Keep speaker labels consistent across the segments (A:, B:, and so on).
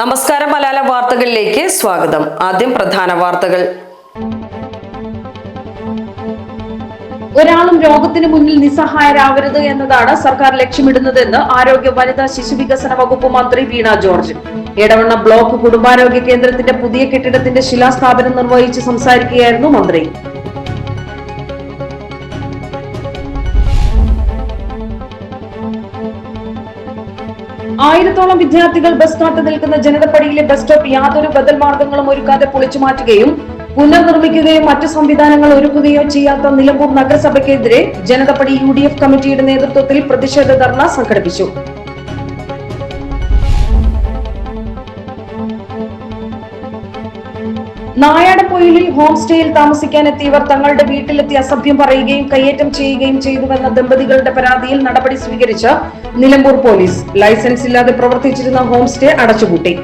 A: നമസ്കാരം മലയാള വാർത്തകളിലേക്ക് സ്വാഗതം ആദ്യം പ്രധാന വാർത്തകൾ ഒരാളും രോഗത്തിന് മുന്നിൽ നിസ്സഹായരാവരുത് എന്നതാണ് സർക്കാർ ലക്ഷ്യമിടുന്നതെന്ന് ആരോഗ്യ വനിതാ ശിശുവികസന വകുപ്പ് മന്ത്രി വീണ ജോർജ് എടവണ്ണ ബ്ലോക്ക് കുടുംബാരോഗ്യ കേന്ദ്രത്തിന്റെ പുതിയ കെട്ടിടത്തിന്റെ ശിലാസ്ഥാപനം നിർവഹിച്ച് സംസാരിക്കുകയായിരുന്നു മന്ത്രി ആയിരത്തോളം വിദ്യാർത്ഥികൾ ബസ് കാത്തു നിൽക്കുന്ന ജനതപ്പടിയിലെ ബസ് സ്റ്റോപ്പ് യാതൊരു ബദൽ മാർഗങ്ങളും ഒരുക്കാതെ പൊളിച്ചു മാറ്റുകയും പുനർനിർമ്മിക്കുകയും മറ്റു സംവിധാനങ്ങൾ ഒരുക്കുകയോ ചെയ്യാത്ത നിലമ്പൂർ നഗരസഭയ്ക്കെതിരെ ജനതപ്പടി യു കമ്മിറ്റിയുടെ നേതൃത്വത്തിൽ പ്രതിഷേധ ധർണ സംഘടിപ്പിച്ചു നായാടപ്പൊയിലിൽ ഹോം സ്റ്റേയിൽ എത്തിയവർ തങ്ങളുടെ വീട്ടിലെത്തി അസഭ്യം പറയുകയും കയ്യേറ്റം ചെയ്യുകയും ചെയ്തുവെന്ന ദമ്പതികളുടെ പരാതിയിൽ നടപടി സ്വീകരിച്ച നിലമ്പൂർ പോലീസ് ലൈസൻസ് ഇല്ലാതെ പ്രവർത്തിച്ചിരുന്ന ഹോം സ്റ്റേ അടച്ചുപൂട്ടി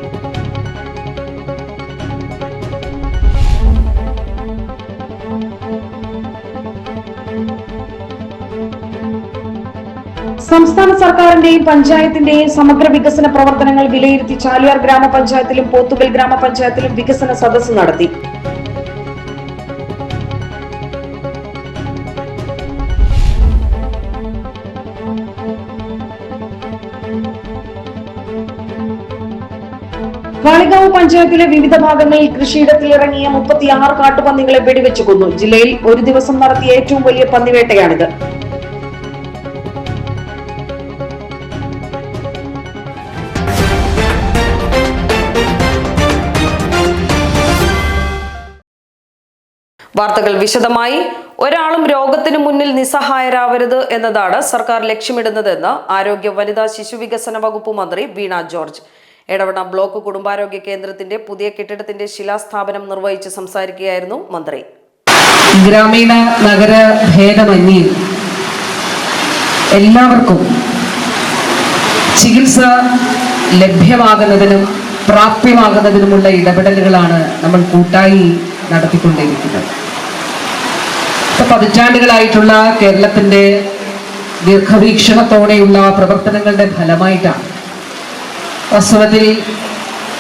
A: സംസ്ഥാന സർക്കാരിന്റെയും പഞ്ചായത്തിന്റെയും സമഗ്ര വികസന പ്രവർത്തനങ്ങൾ വിലയിരുത്തി ചാലിയാർ ഗ്രാമപഞ്ചായത്തിലും പോത്തുകൽ ഗ്രാമപഞ്ചായത്തിലും വികസന സദസ്സ് നടത്തി കാളികാവ് പഞ്ചായത്തിലെ വിവിധ ഭാഗങ്ങളിൽ കൃഷിയിടത്തിൽ ഇറങ്ങിയ മുപ്പത്തിയാറ് കാട്ടുപന്നികളെ വെടിവെച്ചു കൊന്നു ജില്ലയിൽ ഒരു ദിവസം നടത്തിയ ഏറ്റവും വലിയ പന്നിവേട്ടയാണിത് വാർത്തകൾ വിശദമായി ഒരാളും രോഗത്തിനു മുന്നിൽ നിസ്സഹായരാവരുത് എന്നതാണ് സർക്കാർ ലക്ഷ്യമിടുന്നതെന്ന് ആരോഗ്യ വനിതാ ശിശു വികസന വകുപ്പ് മന്ത്രി വീണ ജോർജ് എടവണ ബ്ലോക്ക് കുടുംബാരോഗ്യ കേന്ദ്രത്തിന്റെ പുതിയ കെട്ടിടത്തിന്റെ ശിലാസ്ഥാപനം നിർവഹിച്ച് സംസാരിക്കുകയായിരുന്നു മന്ത്രി
B: ഗ്രാമീണ നഗര ഭേദമന്യ എല്ലാവർക്കും ചികിത്സ ലഭ്യമാകുന്നതിനും പ്രാപ്യമാകുന്നതിനുമുള്ള ഇടപെടലുകളാണ് നമ്മൾ കൂട്ടായി നടത്തിക്കൊണ്ടിരിക്കുന്നത് പത്ത് പതിറ്റാണ്ടുകളായിട്ടുള്ള കേരളത്തിൻ്റെ ദീർഘവീക്ഷണത്തോടെയുള്ള പ്രവർത്തനങ്ങളുടെ ഫലമായിട്ടാണ് വാസ്തവത്തിൽ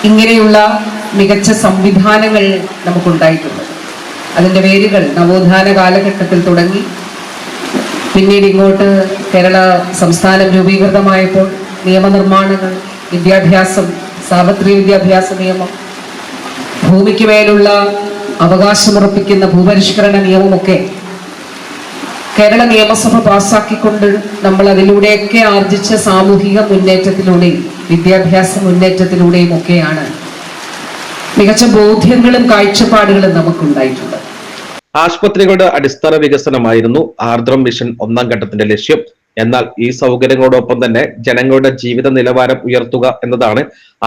B: ഇങ്ങനെയുള്ള മികച്ച സംവിധാനങ്ങൾ നമുക്കുണ്ടായിട്ടുണ്ട് അതിൻ്റെ വേരുകൾ നവോത്ഥാന കാലഘട്ടത്തിൽ തുടങ്ങി പിന്നീട് ഇങ്ങോട്ട് കേരള സംസ്ഥാനം രൂപീകൃതമായപ്പോൾ നിയമനിർമ്മാണങ്ങൾ വിദ്യാഭ്യാസം സാർവത്രിക വിദ്യാഭ്യാസ നിയമം ഭൂമിക്ക് മേലുള്ള അവകാശമുറപ്പിക്കുന്ന ഭൂപരിഷ്കരണ നിയമമൊക്കെ കേരള നിയമസഭ പാസ്സാക്കിക്കൊണ്ട് നമ്മൾ അതിലൂടെയൊക്കെ ആർജിച്ച സാമൂഹിക മുന്നേറ്റത്തിലൂടെയും വിദ്യാഭ്യാസ മുന്നേറ്റത്തിലൂടെയും ഒക്കെയാണ് മികച്ച ബോധ്യങ്ങളും കാഴ്ചപ്പാടുകളും നമുക്കുണ്ടായിട്ടുണ്ട്
C: ആശുപത്രികളുടെ അടിസ്ഥാന വികസനമായിരുന്നു ആർദ്രം മിഷൻ ഒന്നാം ഘട്ടത്തിന്റെ ലക്ഷ്യം എന്നാൽ ഈ സൗകര്യങ്ങളോടൊപ്പം തന്നെ ജനങ്ങളുടെ ജീവിത നിലവാരം ഉയർത്തുക എന്നതാണ്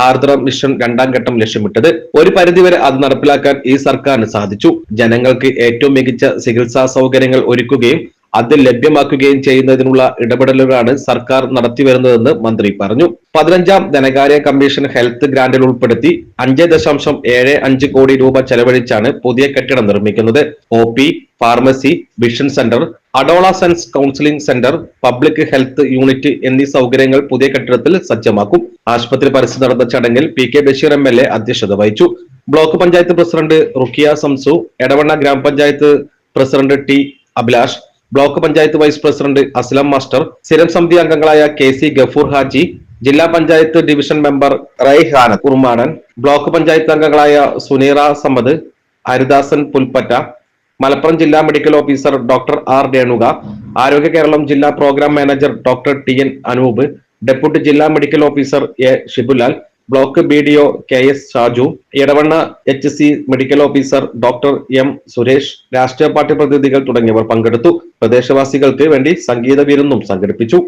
C: ആർദ്ര മിഷൻ രണ്ടാം ഘട്ടം ലക്ഷ്യമിട്ടത് ഒരു പരിധിവരെ അത് നടപ്പിലാക്കാൻ ഈ സർക്കാരിന് സാധിച്ചു ജനങ്ങൾക്ക് ഏറ്റവും മികച്ച ചികിത്സാ സൗകര്യങ്ങൾ ഒരുക്കുകയും അത് ലഭ്യമാക്കുകയും ചെയ്യുന്നതിനുള്ള ഇടപെടലുകളാണ് സർക്കാർ നടത്തിവരുന്നതെന്ന് മന്ത്രി പറഞ്ഞു പതിനഞ്ചാം ധനകാര്യ കമ്മീഷൻ ഹെൽത്ത് ഗ്രാന്റിൽ ഉൾപ്പെടുത്തി അഞ്ച് ദശാംശം ഏഴ് അഞ്ച് കോടി രൂപ ചെലവഴിച്ചാണ് പുതിയ കെട്ടിടം നിർമ്മിക്കുന്നത് O P pharmacy vision centre adolescence counselling centre public health unit എന്നീ സൗകര്യങ്ങൾ പുതിയ കെട്ടിടത്തിൽ സജ്ജമാക്കും ആശുപത്രി പരിസരം നടന്ന ചടങ്ങിൽ P K Basheer M L A അധ്യക്ഷത വഹിച്ചു block panchayat president Rukhiya Samsu Edavanna gramapanchayat president T Abhilash block panchayat vice president Aslam master സ്ഥിരം സമിതി അംഗങ്ങളായ കെ സി ഗഫൂർ ഹാജി ജില്ലാ panchayat division member Raihana Kurmanan block panchayat അംഗങ്ങളായ സുനീറ സമ്മദ് ഹരിദാസൻ പുൽപ്പറ്റ മലപ്പുറം ജില്ലാ medical officer doctor R Renuka Arogya Keralam ജില്ലാ programme manager doctor T N Anoop deputy ജില്ലാ medical officer A Shibulal block B D O K S Shaju Edavanna H C medical officer doctor M Suresh രാഷ്ട്രീയ party പ്രതിനിധികൾ തുടങ്ങിയവർ പങ്കെടുത്തു പ്രദേശവാസികൾക്ക് വേണ്ടി സംഗീത വിരുന്നും സംഘടിപ്പിച്ചു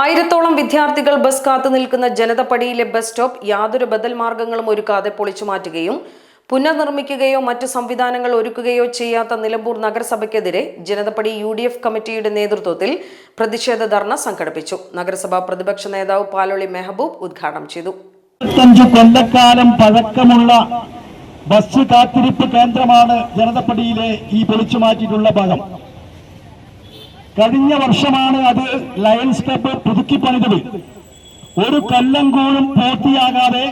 A: ആയിരത്തോളം വിദ്യാർത്ഥികൾ ബസ് കാത്തു നിൽക്കുന്ന ജനതപടിയിലെ ബസ് സ്റ്റോപ്പ് യാതൊരു ബദൽ മാർഗങ്ങളും ഒരുക്കാതെ പൊളിച്ചു മാറ്റുകയും പുനർനിർമ്മിക്കുകയോ മറ്റു സംവിധാനങ്ങൾ ഒരുക്കുകയോ ചെയ്യാത്ത നിലമ്പൂർ നഗരസഭയ്ക്കെതിരെ ജനതപടി യു ഡി എഫ് കമ്മിറ്റിയുടെ നേതൃത്വത്തിൽ പ്രതിഷേധ ധർണ സംഘടിപ്പിച്ചു നഗരസഭാ പ്രതിപക്ഷ നേതാവ് പാലോളി മെഹബൂബ്
D: ഉദ്ഘാടനം ചെയ്തു കൊല്ലക്കാലം പഴക്കമുള്ള ബസ് കാത്തിരിപ്പ് കേന്ദ്രമാണ് ജനതപടിയിലെ ഈ പൊളിച്ചുമാറ്റിയിട്ടുള്ള ഭാഗം കഴിഞ്ഞ വർഷമാണ് അത് ലയൺസ് ക്ലബ്ബ് പുതുക്കി ഒരു കല്ലം കൂടും പൂർത്തിയാകാതെ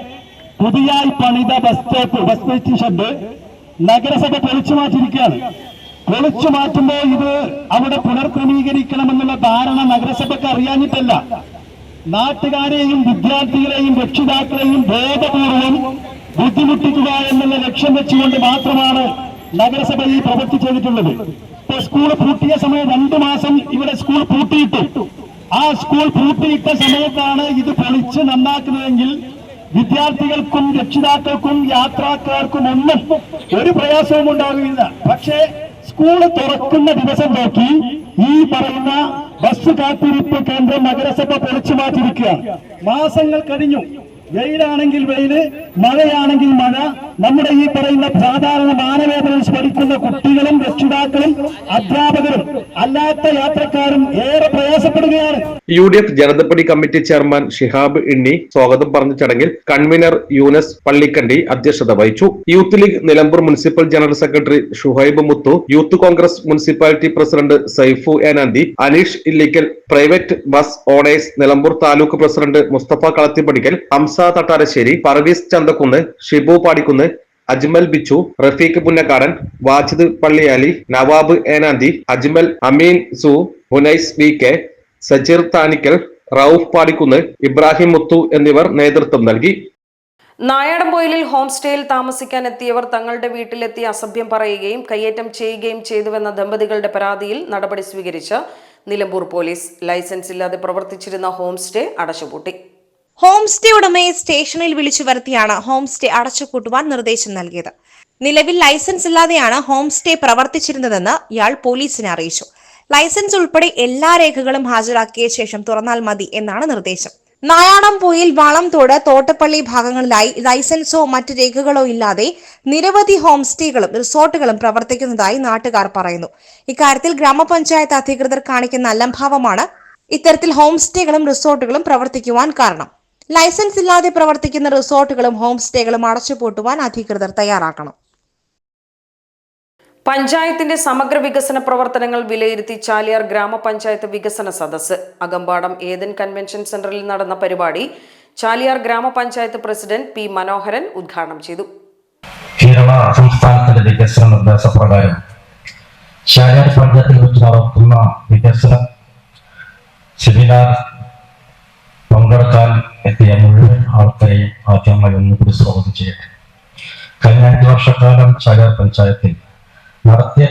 D: പുതിയായി പണിത ബസ് സ്റ്റോപ്പ് ബസ് വെയിറ്റിംഗ് നഗരസഭ പൊളിച്ചു മാറ്റിയിരിക്കുകയാണ് പൊളിച്ചു മാറ്റുമ്പോൾ ഇത് അവിടെ പുനർക്രമീകരിക്കണമെന്നുള്ള ധാരണ നഗരസഭയ്ക്ക് അറിയാഞ്ഞിട്ടല്ല നാട്ടുകാരെയും വിദ്യാർത്ഥികളെയും രക്ഷിതാക്കളെയും ബോധപൂർവം ബുദ്ധിമുട്ടിക്കുക എന്നുള്ള ലക്ഷ്യം വെച്ചുകൊണ്ട് മാത്രമാണ് നഗരസഭ ഈ പ്രവൃത്തി ചെയ്തിട്ടുള്ളത് ഇപ്പൊ സ്കൂൾ പൂട്ടിയ സമയം രണ്ടു മാസം ഇവിടെ സ്കൂൾ പൂട്ടിയിട്ടു ആ സ്കൂൾ പൂട്ടിയിട്ട സമയത്താണ് ഇത് പൊളിച്ച് നന്നാക്കുന്നതെങ്കിൽ വിദ്യാർത്ഥികൾക്കും രക്ഷിതാക്കൾക്കും യാത്രക്കാർക്കും ഒന്നും ഒരു പ്രയാസവും ഉണ്ടാകില്ല പക്ഷേ സ്കൂൾ തുറക്കുന്ന ദിവസം നോക്കി ഈ പറയുന്ന ബസ് കാത്തിരിപ്പ് കേന്ദ്രം നഗരസഭ പൊളിച്ചു മാറ്റിയിരിക്കുക മാസങ്ങൾ കഴിഞ്ഞു വെയിലാണെങ്കിൽ വെയില് മഴയാണെങ്കിൽ മഴ നമ്മുടെ ഈ പറയുന്ന സാധാരണ മാനവേദന സ്മരിക്കുന്ന കുട്ടികളും രക്ഷിതാക്കളും അധ്യാപകരും അല്ലാത്ത യാത്രക്കാരും ഏറെ പ്രയാസപ്പെടുകയാണ് U D F Janathappadi committee chairman Shihab Inni സ്വാഗതം പറഞ്ഞ ചടങ്ങിൽ കൺവീനർ യൂനസ് പള്ളിക്കണ്ടി അധ്യക്ഷത വഹിച്ചു youth league Nilambur municipal general secretary Shuhaib Muthu youth Congress municipality president Saifu Enanthi Aneesh Illikkal private bus owners Nilambur taluk president Musthafa Kalathippadikkal Hamsa Thattarassery Parvees Chandra Chanthakkunnu Shibu Padikkunnu Ajmal Bichu Rafeeq Punnakkadan Wajid Palliyali Navab Enanthi Ajmal Ameen Suhunais V K Sajir Thanikkal Rauf Padikkunnu Ibrahim മുത്തു എന്നിവർ നേതൃത്വം നൽകി നായാടംപോയിലിൽ ഹോം സ്റ്റേയിൽ താമസിക്കാൻ എത്തിയവർ തങ്ങളുടെ വീട്ടിലെത്തി അസഭ്യം പറയുകയും കയ്യേറ്റം ചെയ്യുകയും ചെയ്തുവെന്ന ദമ്പതികളുടെ പരാതിയിൽ നടപടി സ്വീകരിച്ച നിലമ്പൂർ പോലീസ് ലൈസൻസ് ഇല്ലാതെ പ്രവർത്തിച്ചിരുന്ന ഹോം സ്റ്റേ അടച്ചുപൂട്ടി ഹോം സ്റ്റേ ഉടമയെ സ്റ്റേഷനിൽ വിളിച്ചു വരുത്തിയാണ് ഹോം സ്റ്റേ അടച്ചുപൂട്ടുവാൻ നിർദ്ദേശം നൽകിയത് നിലവിൽ ലൈസൻസ് ഇല്ലാതെയാണ് ഹോം സ്റ്റേ പ്രവർത്തിച്ചിരുന്നതെന്ന് ഇയാൾ പോലീസിനെ അറിയിച്ചു ലൈസൻസ് ഉൾപ്പെടെ എല്ലാ രേഖകളും ഹാജരാക്കിയ ശേഷം തുറന്നാൽ മതി എന്നാണ് നിർദ്ദേശം വളം തോട് തോട്ടപ്പള്ളി ഭാഗങ്ങളിലായി ലൈസൻസോ മറ്റു രേഖകളോ ഇല്ലാതെ നിരവധി ഹോം സ്റ്റേകളും റിസോർട്ടുകളും പ്രവർത്തിക്കുന്നതായി നാട്ടുകാർ പറയുന്നു ഇക്കാര്യത്തിൽ ഗ്രാമപഞ്ചായത്ത് അധികൃതർ കാണിക്കുന്ന അലംഭാവമാണ് ഇത്തരത്തിൽ ഹോം സ്റ്റേകളും റിസോർട്ടുകളും പ്രവർത്തിക്കുവാൻ കാരണം ലൈസൻസ് ഇല്ലാതെ പ്രവർത്തിക്കുന്ന റിസോർട്ടുകളും ഹോം സ്റ്റേകളും അടച്ചുപൂട്ടുവാൻ അധികൃതർ തയ്യാറാക്കണം പഞ്ചായത്തിന്റെ സമഗ്ര വികസന പ്രവർത്തനങ്ങൾ വിലയിരുത്തി ചാലിയാർ ഗ്രാമപഞ്ചായത്ത് വികസന സദസ്സ് അകമ്പാടം ഏതൻ കൺവെൻഷൻ സെന്ററിൽ നടന്ന പരിപാടി ചാലിയാർ ഗ്രാമപഞ്ചായത്ത് പ്രസിഡന്റ് പി മനോഹരൻ ഉദ്ഘാടനം ചെയ്തു കേരള സംസ്ഥാനത്തിന്റെ വികസന പ്രകാരം ചാലിയാർ പഞ്ചായത്തിൽ വെച്ച് നടത്തുന്ന വികസന സെമിനാർ പങ്കെടുക്കാൻ എത്തിയ മുഴുവൻ ആൾക്കാരെയും ആദ്യമായി കൂടി സ്വാഗതം ചെയ്യട്ടെ കഴിഞ്ഞ അഞ്ചു വർഷക്കാലം ചകർ പഞ്ചായത്തിൽ നടത്തിയ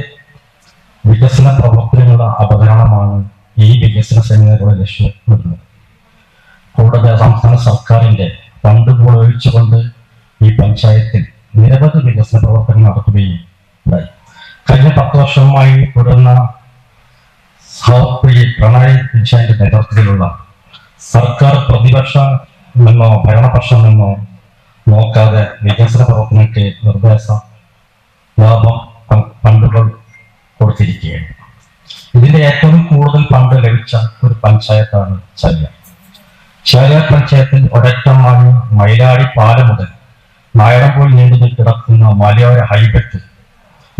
D: വികസന പ്രവർത്തനങ്ങളുടെ അപകടമാണ് ഈ വികസന സെമിനാറുകളെ ലക്ഷ്യമിടുന്നത് കൂടാതെ സംസ്ഥാന സർക്കാരിന്റെ ഫണ്ട് ഉപയോഗിച്ചുകൊണ്ട് ഒഴിച്ചുകൊണ്ട് ഈ പഞ്ചായത്തിൽ നിരവധി വികസന പ്രവർത്തനം നടത്തുകയും ഉണ്ടായി കഴിഞ്ഞ പത്ത് വർഷമായി തുടർന്ന പ്രണായി വിജയന്റെ നേതൃത്വത്തിലുള്ള സർക്കാർ പ്രതിപക്ഷ നിന്നോ ഭരണപക്ഷം നിന്നോ നോക്കാതെ വികസന പ്രവർത്തനക്ക് നിർദ്ദേശ ലാഭം ഫണ്ടുകൾ കൊടുത്തിരിക്കുകയാണ് ഇതിന്റെ ഏറ്റവും കൂടുതൽ ഫണ്ട് ലഭിച്ച ഒരു പഞ്ചായത്താണ് ചാലിയ ചാലിയ പഞ്ചായത്തിൽ ഒരറ്റമാണ് മൈലാടി പാല മുതൽ നായരമ്പോൾ നീണ്ടു കിടക്കുന്ന മലയോര ഹൈബറ്റ്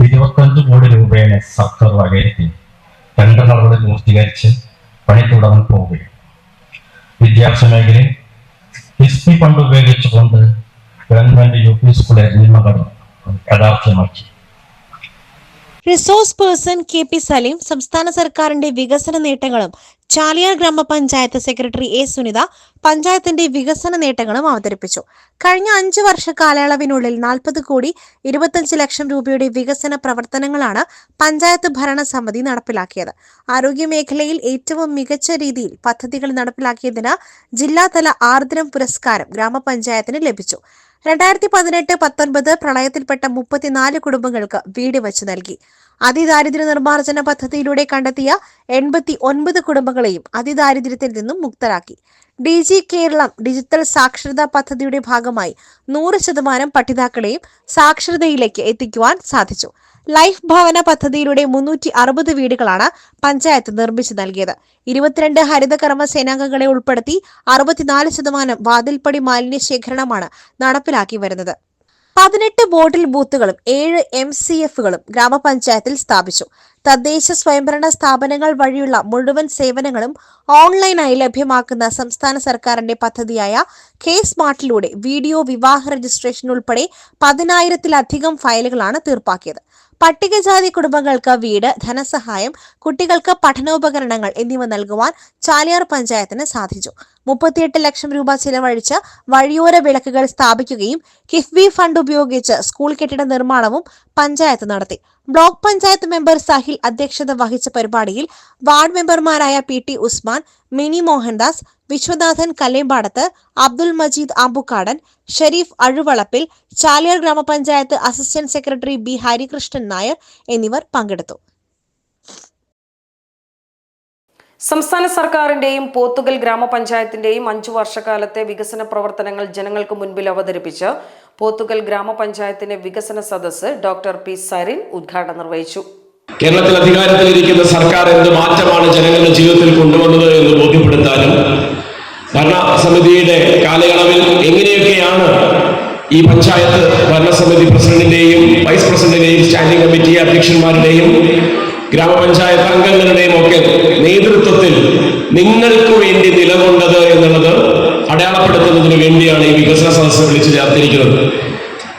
D: ഇരുപത്തഞ്ചു കോടി രൂപയെ സർക്കാർ വകയിരുത്തി രണ്ട് നടപടി പൂർത്തീകരിച്ച് പണി തുടർന്ന് പോവുകയും വിദ്യാഭ്യാസ മേഖലയിൽ ഹിസ്റ്ററി ഫണ്ട് ഉപയോഗിച്ചുകൊണ്ട് ഗവൺമെന്റ് യു പി സ്കൂളെ നിയമകൾ യാഥാർത്ഥ്യമാക്കി resource person K P Saleem സംസ്ഥാന സർക്കാരിന്റെ വികസന നേട്ടങ്ങളും ചാലിയാർ ഗ്രാമപഞ്ചായത്ത് സെക്രട്ടറി എ സുനിത പഞ്ചായത്തിന്റെ വികസന നേട്ടങ്ങളും അവതരിപ്പിച്ചു കഴിഞ്ഞ അഞ്ചു വർഷ കാലയളവിനുള്ളിൽ നാൽപ്പത് കോടി ഇരുപത്തഞ്ച് ലക്ഷം രൂപയുടെ വികസന പ്രവർത്തനങ്ങളാണ് പഞ്ചായത്ത് ഭരണസമിതി നടപ്പിലാക്കിയത് ആരോഗ്യ മേഖലയിൽ ഏറ്റവും മികച്ച രീതിയിൽ പദ്ധതികൾ നടപ്പിലാക്കിയതിന് ജില്ലാതല ആർദ്രം പുരസ്കാരം ഗ്രാമപഞ്ചായത്തിന് ലഭിച്ചു രണ്ടായിരത്തി പതിനെട്ട് പത്തൊൻപത് പ്രളയത്തിൽപ്പെട്ട മുപ്പത്തിനാല് കുടുംബങ്ങൾക്ക് വീട് വച്ച് നൽകി അതിദാരിദ്ര്യ നിർമ്മാർജ്ജന പദ്ധതിയിലൂടെ കണ്ടെത്തിയ എൺപത്തി ഒൻപത് കുടുംബങ്ങളെയും അതിദാരിദ്ര്യത്തിൽ നിന്നും മുക്തരാക്കി ഡി ജി കേരളം ഡിജിറ്റൽ സാക്ഷരതാ പദ്ധതിയുടെ ഭാഗമായി നൂറ് ശതമാനം പഠിതാക്കളെയും സാക്ഷരതയിലേക്ക് എത്തിക്കുവാൻ സാധിച്ചു ലൈഫ് ഭവന പദ്ധതിയിലൂടെ മുന്നൂറ്റി അറുപത് വീടുകളാണ് പഞ്ചായത്ത് നിർമ്മിച്ചു നൽകിയത് ഇരുപത്തിരണ്ട് ഹരിതകർമ്മ സേനാംഗങ്ങളെ ഉൾപ്പെടുത്തി അറുപത്തിനാല് ശതമാനം വാതിൽപ്പടി മാലിന്യ ശേഖരണമാണ് നടപ്പിലാക്കി വരുന്നത് പതിനെട്ട് ബോട്ടിൽ ബൂത്തുകളും ഏഴ് എം സി എഫുകളും ഗ്രാമപഞ്ചായത്തിൽ സ്ഥാപിച്ചു തദ്ദേശ സ്വയംഭരണ സ്ഥാപനങ്ങൾ വഴിയുള്ള മുഴുവൻ സേവനങ്ങളും ഓൺലൈനായി ലഭ്യമാക്കുന്ന സംസ്ഥാന സർക്കാരിന്റെ പദ്ധതിയായ കെ സ്മാർട്ടിലൂടെ വീഡിയോ വിവാഹ രജിസ്ട്രേഷൻ ഉൾപ്പെടെ പതിനായിരത്തിലധികം ഫയലുകളാണ് തീർപ്പാക്കിയത് പട്ടികജാതി കുടുംബങ്ങൾക്ക് വീട് ധനസഹായം കുട്ടികൾക്ക് പഠനോപകരണങ്ങൾ എന്നിവ നൽകുവാൻ ചാലിയാർ പഞ്ചായത്തിന് സാധിച്ചു മുപ്പത്തിയെട്ട് ലക്ഷം രൂപ ചിലവഴിച്ച് വഴിയോര വിളക്കുകൾ സ്ഥാപിക്കുകയും കിഫ്ബി ഫണ്ട് ഉപയോഗിച്ച് സ്കൂൾ കെട്ടിട നിർമ്മാണവും പഞ്ചായത്ത് നടത്തി ബ്ലോക്ക് പഞ്ചായത്ത് മെമ്പർ സഹിൽ അധ്യക്ഷത വഹിച്ച പരിപാടിയിൽ വാർഡ് മെമ്പർമാരായ P T Usman Mini Mohandas Viswanathan Kallembadath Abdul Majeed Ambukkadan Shareef Azhuvalappil Chaliyar gramapanchayat assistant secretary B Harikrishnan Nair എന്നിവർ പങ്കെടുത്തു സംസ്ഥാന സർക്കാരിന്റെയും പോത്തുകൽ ഗ്രാമപഞ്ചായത്തിന്റെയും അഞ്ചു വർഷക്കാലത്തെ വികസന പ്രവർത്തനങ്ങൾ ജനങ്ങൾക്ക് മുൻപിൽ അവതരിപ്പിച്ച് പോത്തുകൽ ഗ്രാമപഞ്ചായത്തിന്റെ വികസന സദസ് ഡോക്ടർ പി സരിൻ ഉദ്ഘാടനം നിർവഹിച്ചു കേരളത്തിൽ അധികാരത്തിലിരിക്കുന്ന സർക്കാർ എന്ത് മാറ്റമാണ് ജനങ്ങളുടെ ജീവിതത്തിൽ കൊണ്ടുവന്നത് എന്ന് ബോധ്യപ്പെടുത്താനും ഭരണസമിതിയുടെ കാലയളവിൽ എങ്ങനെയൊക്കെയാണ് ഈ പഞ്ചായത്ത് ഭരണസമിതി പ്രസിഡന്റിന്റെയും വൈസ് പ്രസിഡന്റിന്റെയും സ്റ്റാൻഡിംഗ് കമ്മിറ്റി അധ്യക്ഷന്മാരുടെയും ഗ്രാമപഞ്ചായത്ത് അംഗങ്ങളുടെയും ഒക്കെ നേതൃത്വത്തിൽ നിങ്ങൾക്ക് വേണ്ടി നിലകൊണ്ടത് എന്നുള്ളത് അടയാളപ്പെടുത്തുന്നതിന് വേണ്ടിയാണ് ഈ വികസന സദസ്സ് വിളിച്ചു ചേർത്തിരിക്കുന്നത്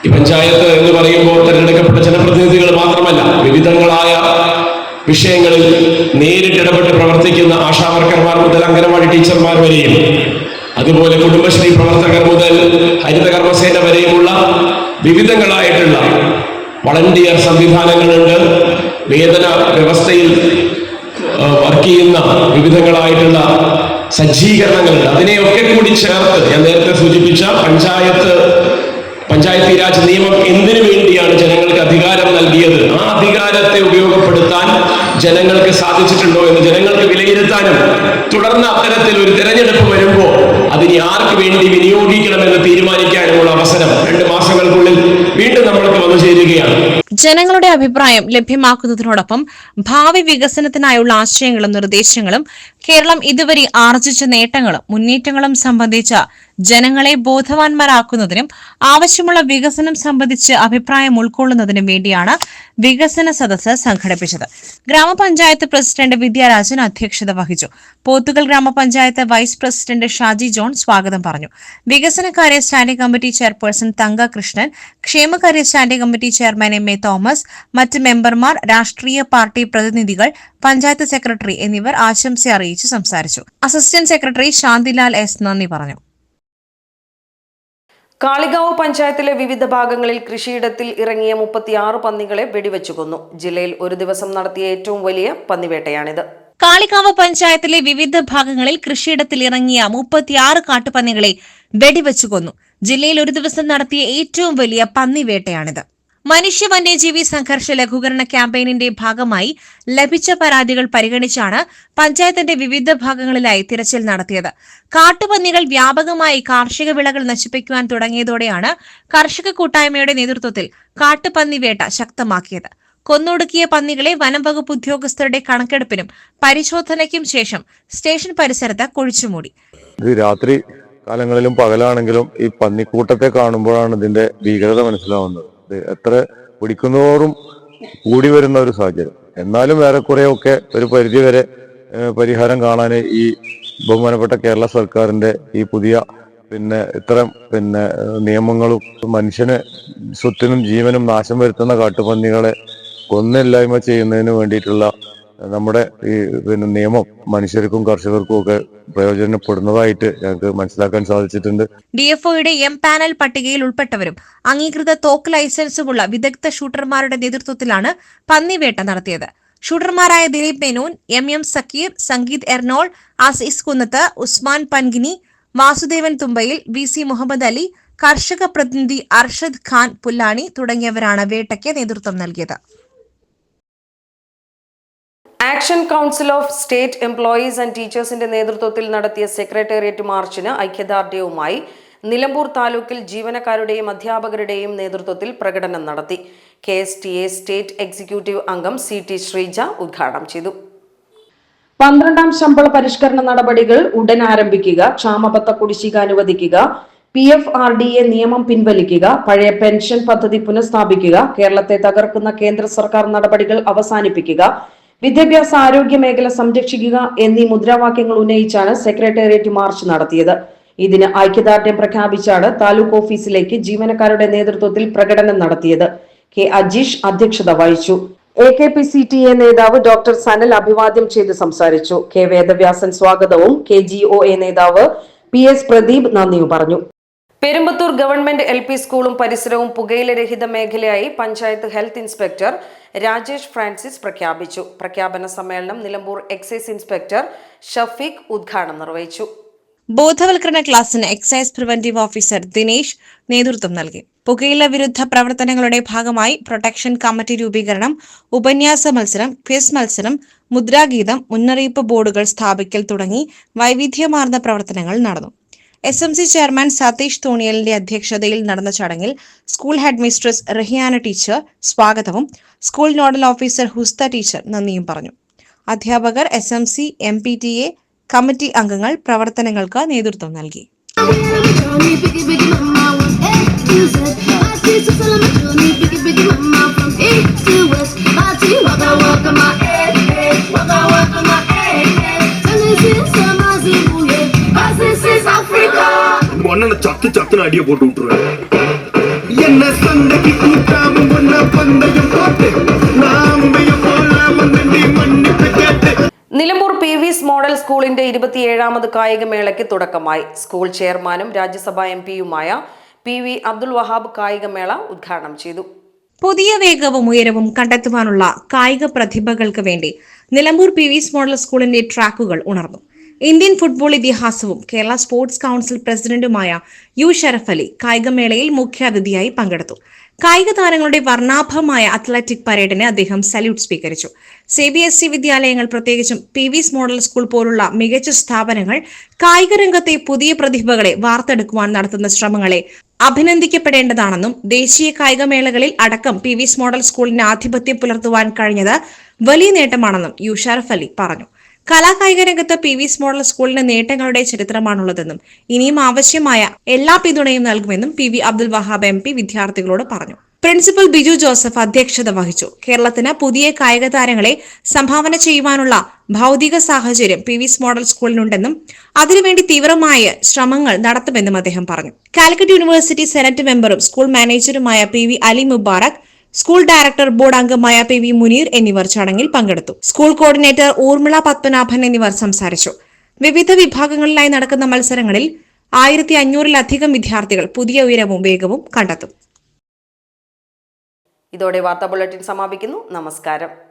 D: ഈ പഞ്ചായത്ത് എന്ന് പറയുമ്പോൾ തിരഞ്ഞെടുക്കപ്പെട്ട ജനപ്രതിനിധികൾ മാത്രമല്ല വിവിധങ്ങളായ വിഷയങ്ങളിൽ നേരിട്ട് ഇടപെട്ട് പ്രവർത്തിക്കുന്ന ആശാവർക്കർമാർ മുതൽ അംഗനവാടി ടീച്ചർമാർ വരെയും അതുപോലെ കുടുംബശ്രീ പ്രവർത്തകർ മുതൽ ഹരിതകർമ്മസേന വരെയുമുള്ള വിവിധങ്ങളായിട്ടുള്ള വളണ്ടിയർ സംവിധാനങ്ങളുണ്ട് വേതന വ്യവസ്ഥയിൽ വർക്ക് ചെയ്യുന്ന വിവിധങ്ങളായിട്ടുള്ള സജ്ജീകരണങ്ങളുണ്ട് അതിനെയൊക്കെ കൂടി ചേർത്ത് ഞാൻ നേരത്തെ സൂചിപ്പിച്ച പഞ്ചായത്ത് പഞ്ചായത്തീരാജ് നിയമം എന്തിനു വേണ്ടിയാണ് ജനങ്ങൾക്ക് അധികാരം നൽകിയത് ആ അധികാരത്തെ ഉപയോഗപ്പെടുത്താൻ ജനങ്ങൾക്ക് സാധിച്ചിട്ടുണ്ടോ എന്ന് ജനങ്ങൾക്ക് വിലയിരുത്താനും തുടർന്ന് അത്തരത്തിൽ ഒരു തെരഞ്ഞെടുപ്പ് വരുമ്പോൾ അതിന് ആർക്ക് വേണ്ടി വിനിയോഗിക്കണമെന്ന് തീരുമാനിക്കാനുമുള്ള അവസരം രണ്ട് മാസങ്ങൾക്കുള്ളിൽ വീണ്ടും നമ്മൾക്ക് വന്നു ചേരുകയാണ് ജനങ്ങളുടെ അഭിപ്രായം ലഭ്യമാക്കുന്നതിനോടൊപ്പം ഭാവി വികസനത്തിനായുള്ള ആശയങ്ങളും നിർദ്ദേശങ്ങളും കേരളം ഇതുവരെ ആർജിച്ച നേട്ടങ്ങളും മുന്നേറ്റങ്ങളും സംബന്ധിച്ച ജനങ്ങളെ ബോധവാന്മാരാക്കുന്നതിനും ആവശ്യമുള്ള വികസനം സംബന്ധിച്ച് അഭിപ്രായം ഉൾക്കൊള്ളുന്നതിനും വേണ്ടിയാണ് വികസന സദസ്സ് സംഘടിപ്പിച്ചത് ഗ്രാമപഞ്ചായത്ത് പ്രസിഡന്റ് വിദ്യാരാജൻ അധ്യക്ഷത വഹിച്ചു പോത്തുകൽ ഗ്രാമപഞ്ചായത്ത് വൈസ് പ്രസിഡന്റ് ഷാജി ജോൺ സ്വാഗതം പറഞ്ഞു വികസനകാര്യ standing committee chairperson Thanka Krishnan ക്ഷേമകാര്യ standing committee chairman M A Thomas മറ്റ് മെമ്പർമാർ രാഷ്ട്രീയ പാർട്ടി പ്രതിനിധികൾ പഞ്ചായത്ത് സെക്രട്ടറി എന്നിവർ ആശംസ അറിയിച്ചു അറിയിച്ച് സംസാരിച്ചു അസിസ്റ്റന്റ് സെക്രട്ടറി ശാന്തിലാൽ എസ് നന്ദി പറഞ്ഞു കാളികാവ് പഞ്ചായത്തിലെ വിവിധ ഭാഗങ്ങളിൽ കൃഷിയിടത്തിൽ ഇറങ്ങിയ മുപ്പത്തിയാറ് പന്നികളെ വെടിവെച്ചു കൊന്നു ജില്ലയിൽ ഒരു ദിവസം നടത്തിയ ഏറ്റവും വലിയ പന്നിവേട്ടയാണിത് കാളികാവ് പഞ്ചായത്തിലെ വിവിധ ഭാഗങ്ങളിൽ കൃഷിയിടത്തിൽ ഇറങ്ങിയ മുപ്പത്തിയാറ് കാട്ടുപന്നികളെ വെടിവെച്ചു കൊന്നു ജില്ലയിൽ ഒരു ദിവസം നടത്തിയ ഏറ്റവും വലിയ പന്നിവേട്ടയാണിത് മനുഷ്യ വന്യജീവി സംഘർഷ ലഘൂകരണ ക്യാമ്പയിനിന്റെ ഭാഗമായി ലഭിച്ച പരാതികൾ പരിഗണിച്ചാണ് പഞ്ചായത്തിന്റെ വിവിധ ഭാഗങ്ങളിലായി തിരച്ചിൽ നടത്തിയത് കാട്ടുപന്നികൾ വ്യാപകമായി കാർഷിക വിളകൾ നശിപ്പിക്കുവാൻ തുടങ്ങിയതോടെയാണ് കർഷക കൂട്ടായ്മയുടെ നേതൃത്വത്തിൽ കാട്ടുപന്നി വേട്ട ശക്തമാക്കിയത് കൊന്നൊടുക്കിയ പന്നികളെ വനംവകുപ്പ് ഉദ്യോഗസ്ഥരുടെ കണക്കെടുപ്പിനും പരിശോധനയ്ക്കും ശേഷം സ്റ്റേഷൻ പരിസരത്ത് കുഴിച്ചുമൂടി രാത്രി കാലങ്ങളിലും പകലാണെങ്കിലും ഈ പന്നിക്കൂട്ടത്തെ കാണുമ്പോഴാണ് ഇതിന്റെ ഭീകരത മനസ്സിലാവുന്നത് എത്ര പിടിക്കുന്നതോറും കൂടി വരുന്ന ഒരു സാഹചര്യം എന്നാലും ഏറെക്കുറെയൊക്കെ ഒരു പരിധിവരെ പരിഹാരം കാണാൻ ഈ ബഹുമാനപ്പെട്ട കേരള സർക്കാരിന്റെ ഈ പുതിയ പിന്നെ ഇത്തരം പിന്നെ നിയമങ്ങളും മനുഷ്യന് സ്വത്തിനും ജീവനും നാശം വരുത്തുന്ന കാട്ടുപന്നികളെ കൊന്നില്ലായ്മ ചെയ്യുന്നതിന് വേണ്ടിയിട്ടുള്ള നമ്മുടെ ഈ പിന്നെ നിയമം മനുഷ്യർക്കും കർഷകർക്കും ഒക്കെ പ്രയോജനപ്പെടുന്നതായിട്ട് ഞങ്ങൾക്ക് മനസ്സിലാക്കാൻ സാധിച്ചിട്ടുണ്ട് ഡി എഫ് ഒയുടെ എം പാനൽ പട്ടികയിൽ ഉൾപ്പെട്ടവരും അംഗീകൃത തോക്ക് ലൈസൻസുമുള്ള വിദഗ്ധ ഷൂട്ടർമാരുടെ നേതൃത്വത്തിലാണ് പന്നിവേട്ട നടത്തിയത് ഷൂട്ടർമാരായ Dileep Menon M M Sakeer Sangeeth Ernol Asis Kunnath Usman Pangini Vasudevan Thumbayil V C Muhammed Ali കർഷക പ്രതിനിധി അർഷദ് ഖാൻ പുല്ലാണി തുടങ്ങിയവരാണ് വേട്ടയ്ക്ക് നേതൃത്വം നൽകിയത് action council of state employees and ടീച്ചേഴ്സിന്റെ നേതൃത്വത്തിൽ നടത്തിയ സെക്രട്ടേറിയറ്റ് മാർച്ചിന് ഐക്യദാർഢ്യവുമായി നിലമ്പൂർ താലൂക്കിൽ ജീവനക്കാരുടെയും അധ്യാപകരുടെയും നേതൃത്വത്തിൽ പ്രകടനം നടത്തി K S T A state executive അംഗം സി ടി ശ്രീജ ഉദ്ഘാടനം ചെയ്തു പന്ത്രണ്ടാം ശമ്പള പരിഷ്കരണ നടപടികൾ ഉടൻ ആരംഭിക്കുക ക്ഷാമബത്ത കുടിശ്ശിക അനുവദിക്കുക P F R D A നിയമം പിൻവലിക്കുക പഴയ പെൻഷൻ പദ്ധതി പുനഃസ്ഥാപിക്കുക കേരളത്തെ തകർക്കുന്ന കേന്ദ്ര സർക്കാർ നടപടികൾ അവസാനിപ്പിക്കുക വിദ്യാഭ്യാസ ആരോഗ്യ മേഖല സംരക്ഷിക്കുക എന്നീ മുദ്രാവാക്യങ്ങൾ ഉന്നയിച്ചാണ് സെക്രട്ടേറിയറ്റ് മാർച്ച് നടത്തിയത് ഇതിന് ഐക്യദാർഢ്യം പ്രഖ്യാപിച്ചാണ് താലൂക്ക് ഓഫീസിലേക്ക് ജീവനക്കാരുടെ നേതൃത്വത്തിൽ പ്രകടനം നടത്തിയത് കെ അജീഷ് അധ്യക്ഷത വഹിച്ചു A K P C T A നേതാവ് ഡോക്ടർ സനൽ അഭിവാദ്യം ചെയ്ത് സംസാരിച്ചു കെ വേദവ്യാസൻ സ്വാഗതവും കെ ജി ഒ എ നേതാവ് പി എസ് പ്രദീപ് നന്ദിയും പറഞ്ഞു പെരുമ്പത്തൂർ ഗവൺമെന്റ് എൽ പി സ്കൂളും പരിസരവും പുകയിലരഹിത മേഖലയായി panchayat health inspector Rajesh Francis പ്രഖ്യാപിച്ചു പ്രഖ്യാപന സമ്മേളനം നിലമ്പൂർ എക്സൈസ് ഇൻസ്പെക്ടർ ഷഫീഖ് ഉദ്ഘാടനം നിർവഹിച്ചു ബോധവൽക്കരണ ക്ലാസ്സിന് എക്സൈസ് പ്രിവന്റീവ് ഓഫീസർ ദിനേശ് നേതൃത്വം നൽകി പുകയില വിരുദ്ധ പ്രവർത്തനങ്ങളുടെ ഭാഗമായി പ്രൊട്ടക്ഷൻ കമ്മിറ്റി രൂപീകരണം ഉപന്യാസ മത്സരം ക്വിസ് മത്സരം മുദ്രാഗീതം മുന്നറിയിപ്പ് ബോർഡുകൾ സ്ഥാപിക്കൽ തുടങ്ങി വൈവിധ്യമാർന്ന പ്രവർത്തനങ്ങൾ നടന്നു S M C chairman Satheesh തോണിയലിന്റെ അധ്യക്ഷതയിൽ നടന്ന ചടങ്ങിൽ school head mistress Rahiyana teacher സ്വാഗതവും school nodal officer Husta teacher നന്ദിയും പറഞ്ഞു അധ്യാപകർ S M C M P T A committee അംഗങ്ങൾ പ്രവർത്തനങ്ങൾക്ക് നേതൃത്വം നൽകി Walk on my ஒன்னு சத்து சத்துன்னு அடிய போட்டு விட்டுருவேன் என்ன சண்டைக்கு கூட்டாம ஒன்ன பந்தயம் போட்டு നിലമ്പൂർ പി വിസ് മോഡൽ സ്കൂളിന്റെ ഇരുപത്തിയേഴാമത് കായികമേളയ്ക്ക് തുടക്കമായി സ്കൂൾ ചെയർമാനും രാജ്യസഭാ എം പിയുമായ പി വി അബ്ദുൽ വഹാബ് കായികമേള ഉദ്ഘാടനം ചെയ്തു പുതിയ വേഗവും ഉയരവും കണ്ടെത്തുവാനുള്ള കായിക പ്രതിഭകൾക്ക് വേണ്ടി നിലമ്പൂർ പി വിസ് മോഡൽ സ്കൂളിന്റെ ട്രാക്കുകൾ ഉണർന്നു ഇന്ത്യൻ ഫുട്ബോൾ ഇതിഹാസവും കേരള സ്പോർട്സ് കൗൺസിൽ പ്രസിഡന്റുമായ യു ഷറഫ് അലി കായികമേളയിൽ മുഖ്യാതിഥിയായി പങ്കെടുത്തു കായിക താരങ്ങളുടെ വർണ്ണാഭമായ അത്ലറ്റിക് പരേഡിന് അദ്ദേഹം സല്യൂട്ട് സ്വീകരിച്ചു സി ബി എസ് ഇ വിദ്യാലയങ്ങൾ പ്രത്യേകിച്ചും പി വിസ് മോഡൽ സ്കൂൾ പോലുള്ള മികച്ച സ്ഥാപനങ്ങൾ കായിക രംഗത്തെ പുതിയ പ്രതിഭകളെ വാർത്തെടുക്കുവാൻ നടത്തുന്ന ശ്രമങ്ങളെ അഭിനന്ദിക്കപ്പെടേണ്ടതാണെന്നും ദേശീയ കായികമേളകളിൽ അടക്കം പി വിസ് മോഡൽ സ്കൂളിന് ആധിപത്യം പുലർത്തുവാൻ കഴിഞ്ഞത് വലിയ നേട്ടമാണെന്നും യു ഷറഫ് അലി പറഞ്ഞു കലാകായിക രംഗത്ത് പി വിസ് മോഡൽ സ്കൂളിന്റെ നേട്ടങ്ങളുടെ ചരിത്രമാണുള്ളതെന്നും ഇനിയും ആവശ്യമായ എല്ലാ പിന്തുണയും നൽകുമെന്നും P V Abdul Wahab M P വിദ്യാർത്ഥികളോട് പറഞ്ഞു പ്രിൻസിപ്പൽ ബിജു ജോസഫ് അധ്യക്ഷത വഹിച്ചു കേരളത്തിന് പുതിയ കായിക താരങ്ങളെ സംഭാവന ചെയ്യുവാനുള്ള ഭൗതിക സാഹചര്യം പി വിസ് മോഡൽ സ്കൂളിനുണ്ടെന്നും അതിനുവേണ്ടി തീവ്രമായ ശ്രമങ്ങൾ നടത്തുമെന്നും അദ്ദേഹം പറഞ്ഞു കാലിക്കറ്റ് യൂണിവേഴ്സിറ്റി സെനറ്റ് മെമ്പറും സ്കൂൾ മാനേജറുമായ P V Ali Mubarak school director board അംഗമായ പി വി മുനീർ എന്നിവർ ചടങ്ങിൽ പങ്കെടുത്തു സ്കൂൾ കോർഡിനേറ്റർ ഊർമിള പത്മനാഭൻ എന്നിവർ സംസാരിച്ചു വിവിധ വിഭാഗങ്ങളിലായി നടക്കുന്ന മത്സരങ്ങളിൽ ആയിരത്തി അഞ്ഞൂറിലധികം വിദ്യാർത്ഥികൾ പുതിയ ഉയരവും വേഗവും കണ്ടെത്തും ഇതോടെ വാർത്താ ബുള്ളറ്റിൻ സമാപിക്കുന്നു നമസ്കാരം